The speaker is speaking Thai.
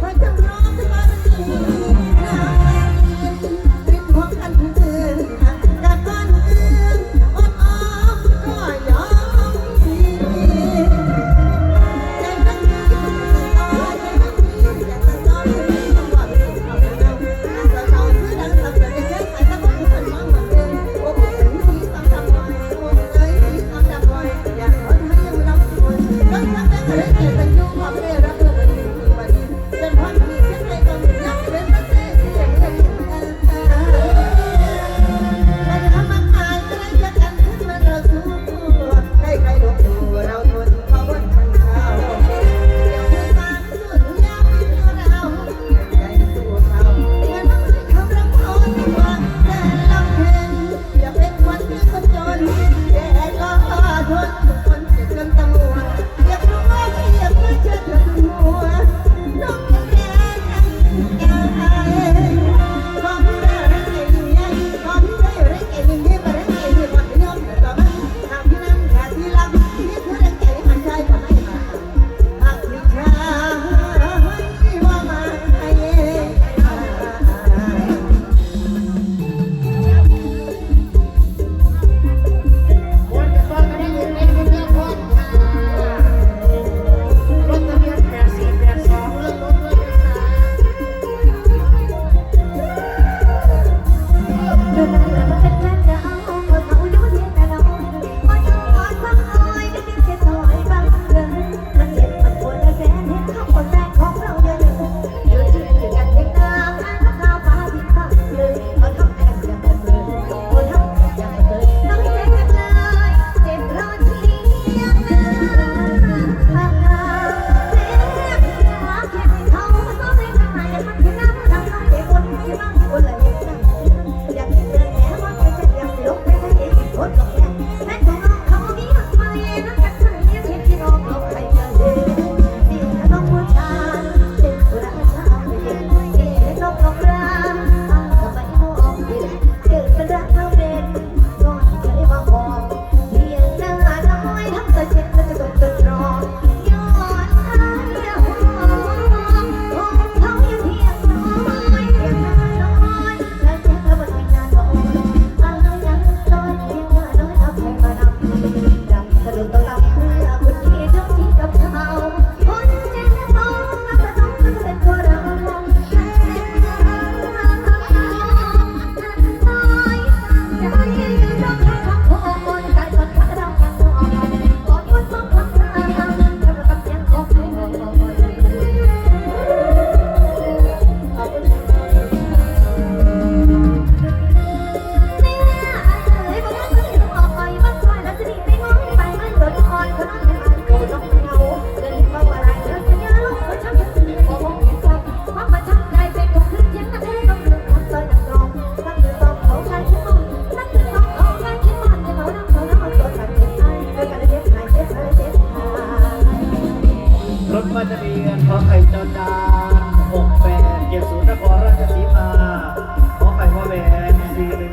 break them ายทะเบียนขอไข่จอดา6 8เกียรติศูนย์นครราชสีมาขอไข่พ่อแหวนสี่ห